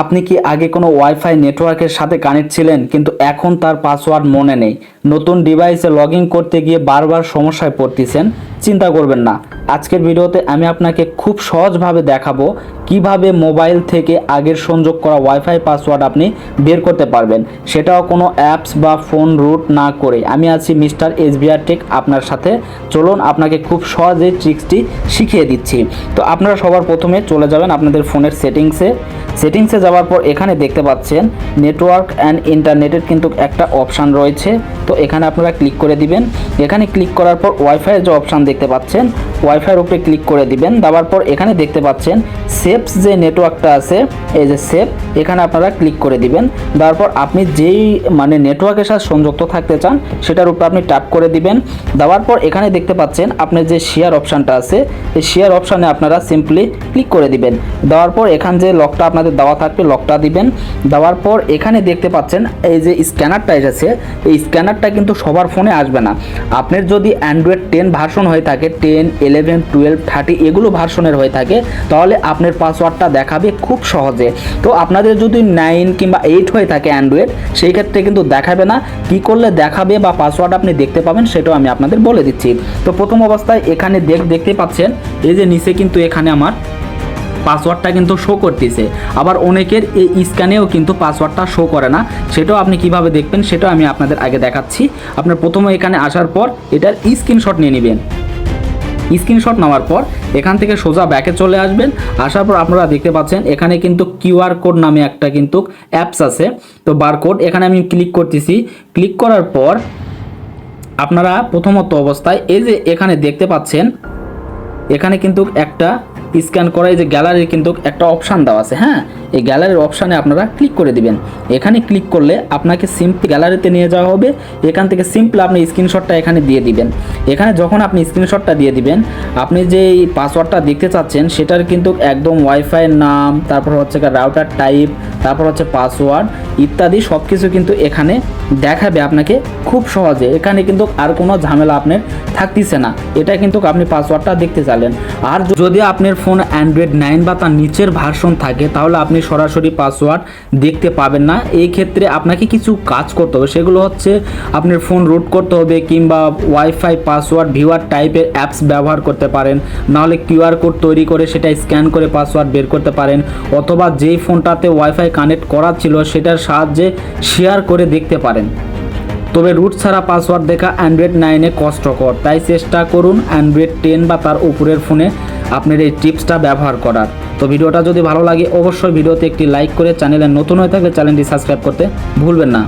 আপনি কি আগে কোনো ওয়াইফাই নেটওয়ার্কের সাথে কানেক্ট ছিলেন, কিন্তু এখন তার পাসওয়ার্ড মনে নেই? নতুন ডিভাইসে লগ করতে গিয়ে বারবার সমস্যায় পড়তেছেন? চিন্তা করবেন না। আজকের ভিডিওতে আমি আপনাকে খুব সহজভাবে দেখাবো কীভাবে মোবাইল থেকে আগের সংযোগ করা ওয়াইফাই পাসওয়ার্ড আপনি বের করতে পারবেন। সেটাও কোনো অ্যাপস বা ফোন রুট না করে। আমি আছি মিস্টার এসবিআর টেক আপনার সাথে। চলুন আপনাকে খুব সহজে ট্রিক্সটি শিখিয়ে দিচ্ছি। তো আপনারা সবার প্রথমে চলে যাবেন আপনাদের ফোনের সেটিংসে সেটিংসে যাওয়ার পর এখানে দেখতে পাচ্ছেন নেটওয়ার্ক অ্যান্ড ইন্টারনেটের কিন্তু একটা অপশান রয়েছে। তো এখানে আপনারা ক্লিক করে দিবেন। এখানে ক্লিক করার পর ওয়াইফাইয়ের যে অপশান দেখতে পাচ্ছেন ওয়াইফাইয়ের উপরে ক্লিক করে দিবেন, দেওয়ার পর এখানে দেখতে পাচ্ছেন সেপস যে নেটওয়ার্কটা আছে, এই যে সেপ এখানে আপনারা ক্লিক করে দিবেন। দেওয়ার পর আপনি যেই মানে নেটওয়ার্কের সাথে সংযুক্ত থাকতে চান, সেটার উপর আপনি ট্যাপ করে দিবেন। দেওয়ার পর এখানে দেখতে পাচ্ছেন আপনার যে শেয়ার অপশানটা আছে, এই শেয়ার অপশানে আপনারা সিম্পলি ক্লিক করে দিবেন। দেওয়ার পর এখান যে লকটা আপনাদের দেওয়া থাকবে লকটা দিবেন। দেওয়ার পর এখানে দেখতে পাচ্ছেন এই যে স্ক্যানারটা এসেছে, এই স্ক্যানারটা কিন্তু সবার ফোনে আসবে না। আপনার যদি অ্যান্ড্রয়েড টেন ভার্সন হয়ে থাকে টেন ইলেভেন টুয়েলভ থার্টি এগুলো ভার্সনের হয়ে থাকে, তাহলে আপনার পাসওয়ার্ডটা দেখাবে খুব সহজে। তো আপনাদের যদি নাইন কিংবা এইট হয়ে থাকে অ্যান্ড্রয়েড সেই ক্ষেত্রে কিন্তু দেখাবে না, কি করলে দেখাবে বা পাসওয়ার্ড আপনি দেখতে পাবেন সেটাও আমি আপনাদের বলে দিচ্ছি। তো প্রথম অবস্থায় এখানে দেখ, দেখতে পাচ্ছেন, এই যে নিচে কিন্তু এখানে আমার পাসওয়ার্ডটা কিন্তু শো করতেছে। আবার অনেকের এই স্ক্যানেও কিন্তু পাসওয়ার্ডটা শো করে না, সেটাও আপনি কীভাবে দেখবেন সেটাও আমি আপনাদের আগে দেখাচ্ছি। আপনার প্রথমে এখানে আসার পর এটার স্ক্রিনশট নিয়ে নেবেন। স্ক্রিনশট নেওয়ার পর এখান থেকে সোজা ব্যাকে চলে আসবেন। আসার পর আপনারা দেখতে পাচ্ছেন, এখানে কিন্তু কিউআর কোড নামে একটা কিন্তু অ্যাপস আছে। তো বারকোড এখানে আমি ক্লিক করতেছি। ক্লিক করার পর আপনারা প্রথমত অবস্থায় এই যে এখানে দেখতে পাচ্ছেন, এখানে কিন্তু একটা স্ক্যান করা এই যে গ্যালারির কিন্তু একটা অপশান দেওয়া আছে হ্যাঁ? এই গ্যালারির অপশানে আপনারা ক্লিক করে দিবেন। এখানে ক্লিক করলে আপনাকে সিম্পল গ্যালারিতে নিয়ে যাওয়া হবে। এখান থেকে সিম্পল আপনি স্ক্রিনশটটা এখানে দিয়ে দিবেন। এখানে যখন আপনি স্ক্রিনশটটা দিয়ে দিবেন, আপনি যে পাসওয়ার্ডটা দেখতে চাচ্ছেন, সেটার কিন্তু একদম ওয়াইফাইয়ের নাম, তারপর হচ্ছে রাউটার টাইপ, তারপর হচ্ছে পাসওয়ার্ড ইত্যাদি সব কিছু কিন্তু এখানে দেখাবে আপনাকে খুব সহজে। এখানে কিন্তু আর কোনো ঝামেলা আপনার থাকতেছে না। এটা কিন্তু আপনি পাসওয়ার্ডটা দেখতে চাইলেন। আর যদি আপনার ফোন অ্যান্ড্রয়েড নাইন বা তার নিচের ভার্সন থাকে, তাহলে আপনি সরাসরি পাসওয়ার্ড দেখতে পাবেন না। এই ক্ষেত্রে আপনাকে কিছু কাজ করতে হবে, সেগুলো হচ্ছে আপনার ফোন রুট করতে হবে কিংবা ওয়াইফাই পাসওয়ার্ড ভিউয়ার টাইপের অ্যাপস ব্যবহার করতে পারেন। নাহলে কিউআর কোড তৈরি করে সেটা স্ক্যান করে পাসওয়ার্ড বের করতে পারেন, অথবা যেই ফোনটাতে ওয়াইফাই কানেক্ট করা ছিল সেটার সাহায্যে শেয়ার করে দেখতে পারেন। তবে রুট ছাড়া পাসওয়ার্ড দেখা অ্যান্ড্রয়েড নাইনে কষ্টকর। তাই চেষ্টা করুন অ্যান্ড্রয়েড টেন বা তার উপরের ফোনে আপনার এই টিপসটা ব্যবহার করার। তো ভিডিওটা যদি ভালো লাগে, অবশ্যই ভিডিওতে একটি লাইক করে চ্যানেলে নতুন হয়ে থাকলে চ্যানেলটি সাবস্ক্রাইব করতে ভুলবেন না।